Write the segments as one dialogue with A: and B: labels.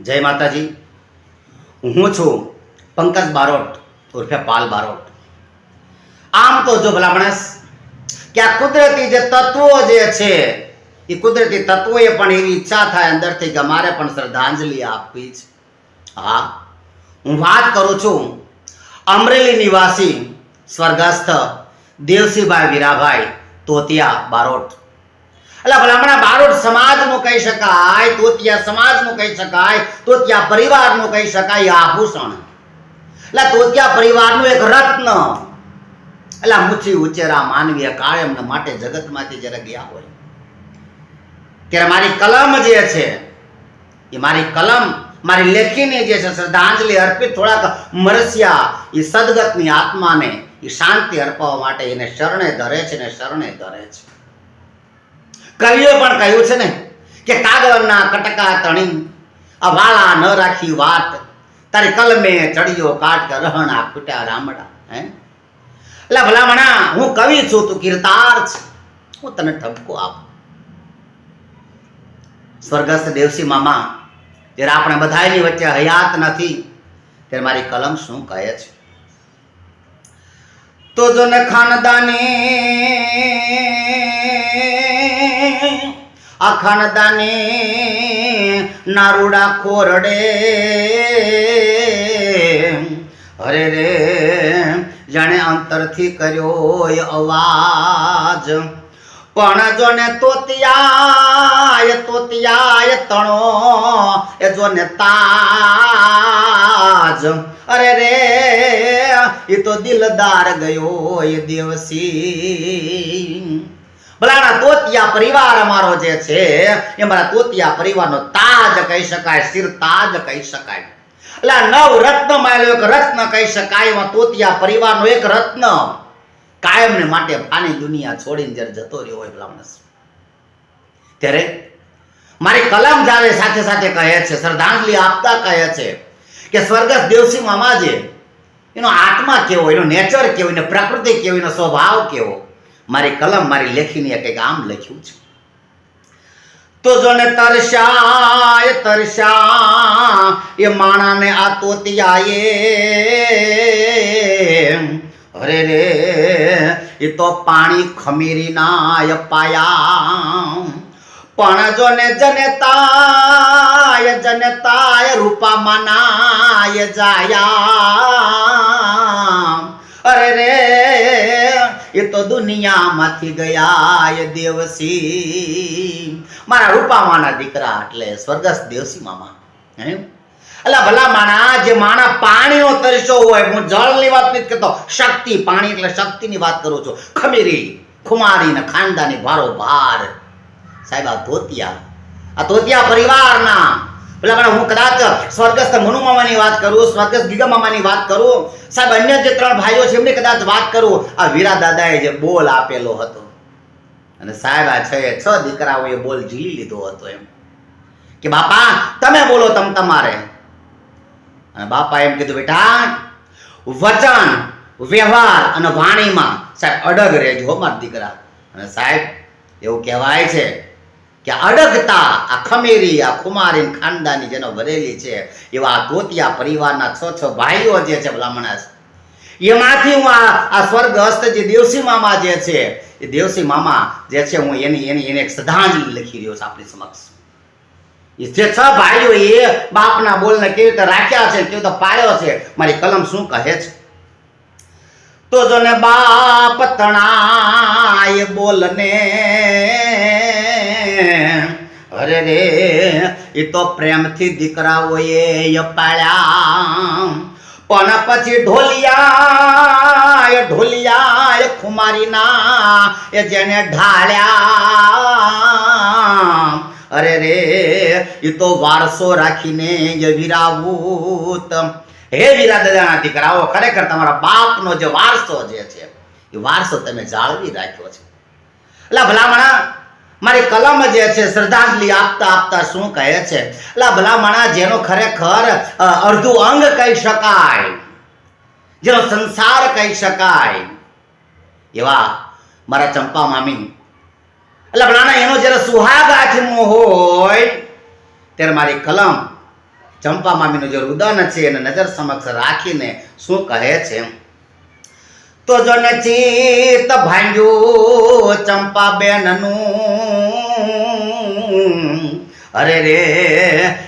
A: જય માતાજી. હું છું પંકજ બારોટ ઉર્ફે પાલ બારોટ. આમ તો જો ભલા માણસ, કે આ કુદરતી જે તત્વો જે છે, એ કુદરતી તત્વોએ પણ એવી ઈચ્છા થાય અંદરથી કે અમારે પણ શ્રદ્ધાંજલિ આપવી છે હા, હું વાત કરું છું અમરેલી નિવાસી સ્વર્ગસ્થ દેવસીભાઈ વીરાભાઈ તોતિયા બારોટ. એટલે ભલામણા બારોટ સમાજનું કહી શકાય, તોતિયા સમાજનું કહી શકાય, તોતિયા પરિવારનું કહી શકાય આભૂષણ. એટલે તોતિયા પરિવારનું એક રત્ન. એટલે મુઠ્ઠી ઉચેરા માનવીય કાયમને માટે જગતમાંથી જ્યારે ગયા હોય. ત્યારે મારી કલમ જે છે, એ મારી કલમ, મારી લેખીને જે છે, શ્રદ્ધાંજલિ અર્પિત થોડાક મરસ્યા, એ સદગતની આત્માને એ શાંતિ અર્પવા માટે એને શરણે ધરે છે ને શરણે ધરે છે. કવિએ પણ કહ્યું છે ને કે કાગળના કટકા તણી આ ન રાખી વાત, તારે કલમે ચડિયો કાટ રહણા ખૂટ્યા રામડા, હે? એટલે ભલામણા, હું કવિ છું, તું કીર્તાર છે. હું તને ઠપકો આપું. સ્વર્ગસ્થ દેવસી મામા, જ્યારે આપણે બધાની વચ્ચે હયાત નથી, ત્યારે મારી કલમ શું કહે છે? તો જો ને ખાનદાની આ ખાનદાની નારુડા ખોરડે. અરે રે, જાણે અંતરથી કર્યો અવાજ. પણ જો ને તોતિયાય તોતિયાય તણો, એ જો ને તાજ. અરે રે એ તો દિલદાર ગયો એ દેવસી. ભલાના તોતિયા પરિવાર અમારો જે છે, એ મારા તોતિયા પરિવારનો તાજ કહી શકાય સિર તાજ કહી શકાય. એટલે નવ રત્ન માયેલો એક રત્ન કહી શકાય, એમાં તોતિયા પરિવારનો એક રત્ન કાયમને માટે ફાની દુનિયા છોડીને જ્યારે જતો રહ્યો હોય ભલા ત્યારે મારી કલમ જાવે સાથે સાથે કહે છે, શ્રદ્ધાંજલિ આપતા કહે છે કે સ્વર્ગસ્થ દેવસિંહ મામાજી એનો આત્મા કેવો, એનો નેચર કેવો, એનો પ્રકૃતિ કેવો, એનો સ્વભાવ કેવો? મારી કલમ, મારી લેખીને કંઈક આમ લખ્યું છે. તો જોને તરસાય, તરસા, એ માણાને આ તોતિયાએ. અરે રે, એ તો પાણી ખમીરી ના પાયા. પણ જો ને જનતાય જનતાય રૂપા મનાય જાયા. અરે રે, એ તો દુનિયામાંથી ગયા એ દેવસી. મારા રૂપામાના દીકરા એટલે સ્વર્ગસ્થ દેવસી મામા. અલા ભલા માણા, જે માણા પાણીનો તરસો હોય, હું જળની વાત નથી કરતો, શક્તિ, પાણી એટલે શક્તિની વાત કરું છું. ખમીરી ખુમારી ને ખાનદાની ભારો ભાર સાહેબ, આ ધોતિયા આ ધોતિયા પરિવારના પેલા મને હું કદાચ સ્વર્ગસ્થ મનુ મામાની વાત કરું, સ્વર્ગસ્થ ગીગા મામાની વાત કરું, સાહેબ અન્ય જે ત્રણ ભાઈઓ છે એમની કદાચ વાત કરું, આ વીરા દાદાએ જે બોલ આપેલો હતો. અને સાહેબ આ છે, છ દીકરાઓએ બોલ ઝીલી લીધો હતો એમ. કે બાપા, તમે બોલો તમ તમારે. અને બાપા એમ કીધું, બેટા, વચન, વ્યવહાર અને વાણીમાં સાહેબ અડગ રહેજો મારા દીકરા. અને સાહેબ એવું કહેવાય છે કે અડગતા આ ખમેરી, આ ખુમારી ખાનદાની જેનો ભરેલી છે, એવા ગોતિયા પરિવારના છ છ ભાઈઓ જે છે બ્રાહ્મણા એમાંથી હું આ આ સ્વર્ગ હસ્ત જે દેવસી મામા જે છે, એ દેવસી મામા જે છે હું એની એની, એને એક શ્રદ્ધાંજલિ લખી રહ્યો છું આપણી સમક્ષ. એ જે છ ભાઈઓ એ બાપના બોલને કેવી રીતે રાખ્યા છે, કેવી રીતે પાળ્યો છે, મારી કલમ શું કહે છે? તો જો ને બાપ તણાય બોલને અરે રે, એ તો પ્રેમથી દીકરાઓએ પાળ્યા પણ પછી ઢોલિયા એ ઢોલિયા ખુમારીના એ જેને ઢાળ્યા. અરે રે, એ તો વારસો રાખીને જે વિરાવૂત. હે વીરા દાદાના દીકરાઓ, ખરેખર તમારા બાપનો જે વારસો જે છે, એ વારસો તમે જાળવી રાખ્યો છે. એટલે ભલામણા મારી કલમ જે છે, શ્રદ્ધાંજલિ આપતા આપતા શું કહે છે? એટલે ભલામણા જેનો ખરેખર અડધું અંગ કહી શકાય, જેનો સંસાર કહી શકાય. એવા મારા ચંપા મામી. એટલે ભલાના એનો જ્યારે સુહાગ આઠમો હોય, ત્યારે મારી કલમ ચંપા મામીનું જે રુદન છે, એને નજર સમક્ષ રાખીને શું કહે છે? તો જો ચિત ભાંગ્યું ચંપા બેનનું અરે રે,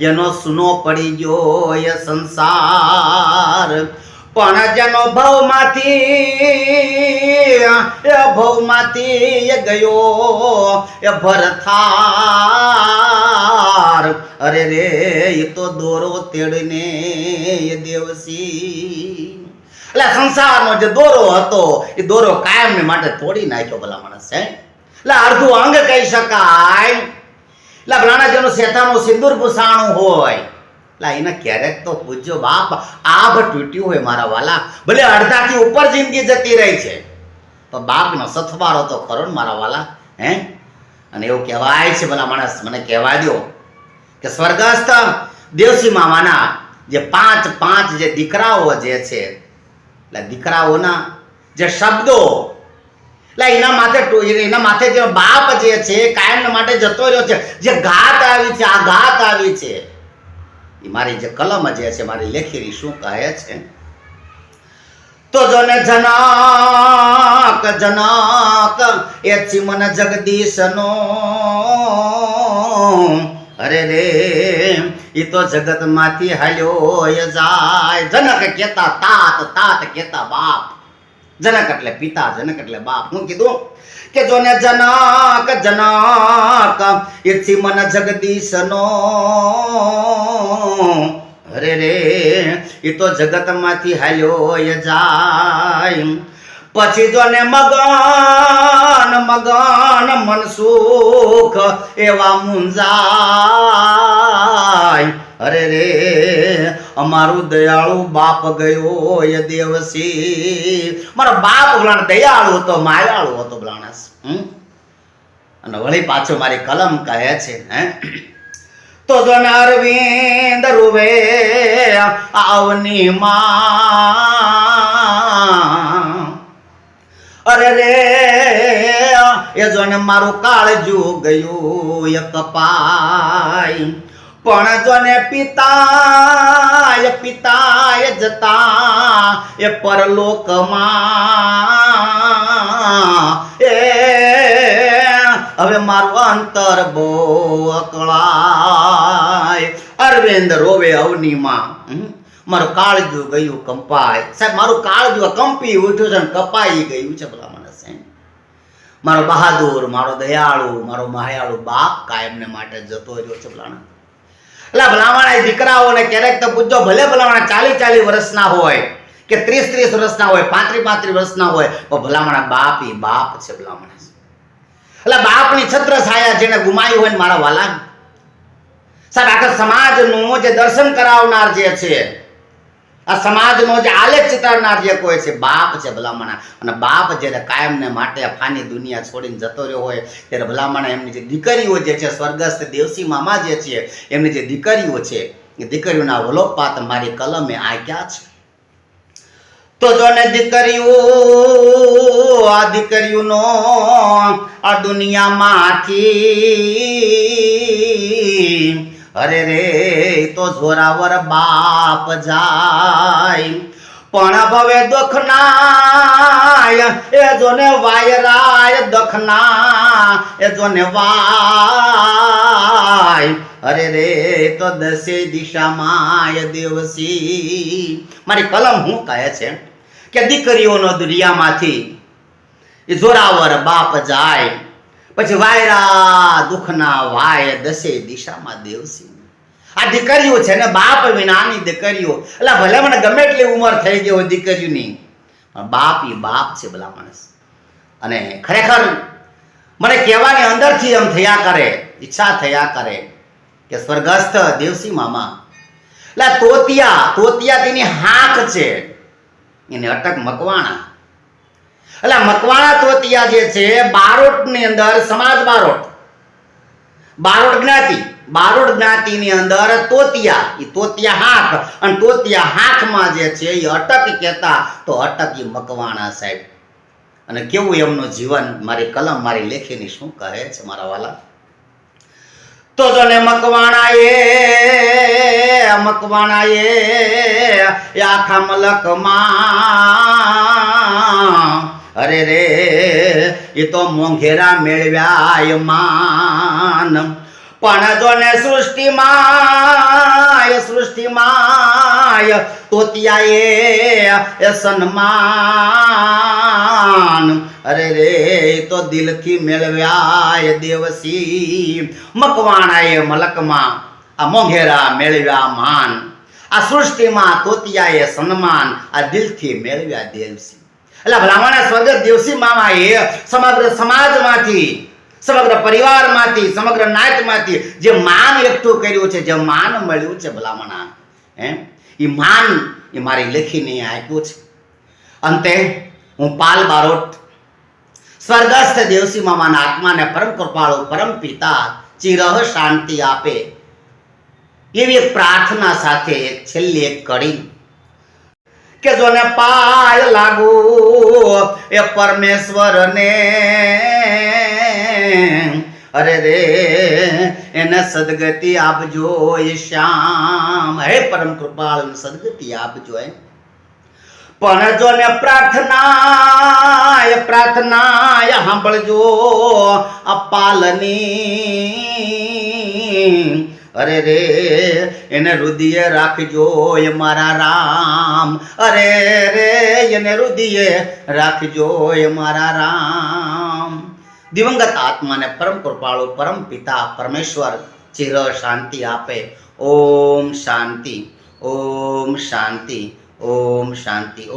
A: એનો સુનો પડી ગયો એ સંસાર. પણ જેનો ભવમાંથી, એ ભવમાંથી એ ગયો, એ ભરથાર. અરે રે, એ તો દોરો તેડીને એ દેવસી. એટલે સંસારનો જે દોરો હતો, એ દોરો કાયમને માટે તોડી નાખ્યો ભલા માણસ. હે એટલે અડધું અંગ કહી શકાય. એટલે ભલાણા શેતાનો સિંદૂર પૂસાણું હોય. એટલે એને ક્યારેક તો પૂછજો બાપ, આભ તૂટ્યું હોય મારા વાલા. ભલે અડધાથી ઉપર જિંદગી જતી રહી છે, પણ બાપનો સથવારો તો ખરો ને મારા વાલા, હે? અને એવું કહેવાય છે ભલા માણસ, મને કહેવા દો કે સ્વર્ગસ્થ દેવસી મામાના જે પાંચ પાંચ જે દીકરાઓ જે છે, એટલે દીકરાઓના જે શબ્દો એટલે એના માથે એના માથે જે બાપ જે છે, કાયમ માટે જતો રહ્યો છે, જે ઘાત આવી છે, આ ઘાત આવી છે, એ મારી જે કલમ જે છે, મારી લેખેલી શું કહે છે? તો જોને જનક જનક, એ ચિમન જગદીશનો. અરે રે, એ તો જગતમાંથી હાલ્યો જાય. જનક કેતા તાત તાત કેતા બાપ. જનક એટલે પિતા, જનક એટલે બાપ. હું કીધું કે જો ને જનક જનક એ ચિમન જગદીશનો. અરે રે, એ તો જગતમાંથી હાલ્યો જાય. પછી જો ને મગન મગન મનસુખ એવા મુંજાય અરે રે અમારું દયાળુ બાપ ગયો એ દેવસી. મારો બાપ ભલાણ દયાળુ હતો, માયાળુ હતો ભલાણસ, હમ? અને વળી પાછો મારી કલમ કહે છે, હે? તો જો અરવિંદ રૂવે આવની માં. અરે રે, એ જો ને મારું કાળજું ગયું એ કપાય પણ જો ને પિતાય પિતાય જતા એ પરલોકમાં. એ, હવે મારું અંતર બહુ અકળાય. અરવિંદ રોવે અવનીમાં? મારું કાળજું ગયું કંપાય. સાહેબ, મારું કાળજું કંપી ઉઠ્યું છે કપાઈ ગયું છે ભલા મને મારો બહાદુર, મારો દયાળુ, મારો માયાળુ બાપ કાયમને માટે જતો રહ્યો છે ભલાણા એટલે ભલામણા દીકરાઓને ક્યારેક તો પૂછજો, ભલે ભલામણા ચાલી ચાલી વર્ષના હોય કે ત્રીસ ત્રીસ વર્ષના હોય પાંત્રી પાંત્રી વર્ષના હોય તો ભલામણા બાપ એ બાપ છે ભલામણા. એટલે બાપની છત્ર છાયા જેને ગુમાવી હોય ને મારા વાલા. સાહેબ, આખા સમાજનું જે દર્શન કરાવનાર જે છે આ સમાજનો જે આલેખ ચિતારનાર જે કોઈ છે, બાપ છે ભલામણા. અને બાપ જ્યારે કાયમને માટે આ ફાની દુનિયા છોડીને જતો રહ્યો હોય, ત્યારે ભલામણા એમની જે દીકરીઓ જે છે, સ્વર્ગસ્થ દેવસી મામા જે છે, એમની જે દીકરીઓ છે, એ દીકરીઓના વલોપાત મારી કલમે આક્યા છે. તો જો ને દીકરીઓ, આ દીકરીઓનો આ દુનિયામાંથી અરે રે, તો જોરાવર બાપ જાય. પણ ભવે દુખનાય એ જોને વાયરાય દખના એ જોને વાય. અરે રે, તો દસે દિશામાં દેવસી. મારી કલમ હું કહે છે કે દીકરીઓનો દુનિયામાંથી જોરાવર બાપ જાય. પછી વાયરા દુઃખના વાય દસે દિશામાં દેવસી. આ દીકરીઓ છે ને બાપ વિનાની દીકરીઓ. એટલે ભલે મને ગમે એટલી ઉંમર થઈ ગઈ હોય દીકરીઓની, પણ બાપ એ બાપ છે ભલા માણસ. અને ખરેખર મને કહેવાની અંદરથી એમ થયા કરે, ઈચ્છા થયા કરે કે સ્વર્ગસ્થ દેવસી મામા. એટલે તોતિયા તોતિયા તેની હાંક છે. એને અટક મકવાણા. એટલે મકવાણા તોતિયા જે છે, બારોટની અંદર સમાજ બારોટ. બારોટ જ્ઞાતિ. બારોટ જ્ઞાતિની અંદર તોતિયા. એ તોતિયા હાથ. અને તોતિયા હાથમાં જે છે એ અટક કહેતા તો અટક એ મકવાણા સાહેબ. અને કેવું એમનું જીવન? મારી કલમ, મારી લેખીની શું કહે છે મારા વાલા? તો જો ને મકવાણા એ મકવાણા એ આખા મલકમાં અરે રે, એ તો મોંઘેરા મેળવ્યા માન. પણ જો ને સૃષ્ટિમાં એ સૃષ્ટિમાં તોતિયાએ એ સન્માન. અરે રે તો દિલથી મેળવ્યા દેવસી મકવાણાએ મલકમાં આ મોંઘેરા મેળવ્યા માન. આ સૃષ્ટિમાં તોતિયાએ સન્માન, આ દિલથી મેળવ્યા દેવસી. એટલે ભલામણા સ્વર્ગ દેવસી મામાએ સમગ્ર સમાજમાંથી, સમગ્ર પરિવારમાંથી, સમગ્ર નાતમાંથી જે માન એકઠું કર્યું છે, જે માન મળ્યું છે ભલામણા એમ એ માન એ મારે લખીને આપ્યું છે. અંતે હું પાલ બારોટ, સ્વર્ગસ્થ દેવસી મામાના આત્માને પરમ કૃપાળુ, પરમ પિતા, ચિરહ શાંતિ આપે. એવી એક પ્રાર્થના સાથે છેલ્લી એક કડી કે જોને પાય લાગુ એ પરમેશ્વરને. અરે રે, એને સદગતિ આપજો એ શ્યામ. હે પરમ કૃપાલ સદગતિ આપજો એ પણ જો ને પ્રાર્થના એ પ્રાર્થના એ સાંભળજો આ પાલની અરે રે, એને રુદિયે રાખજો એ મારા રામ. અરે રે, એને રુદિયે રાખજો એ મારા રામ. દિવંગત આત્માને પરમ કૃપાળુ, પરમ પિતા, પરમેશ્વર ચિર શાંતિ આપે. ઓમ શાંતિ ઓમ શાંતિ ઓમ શાંતિ.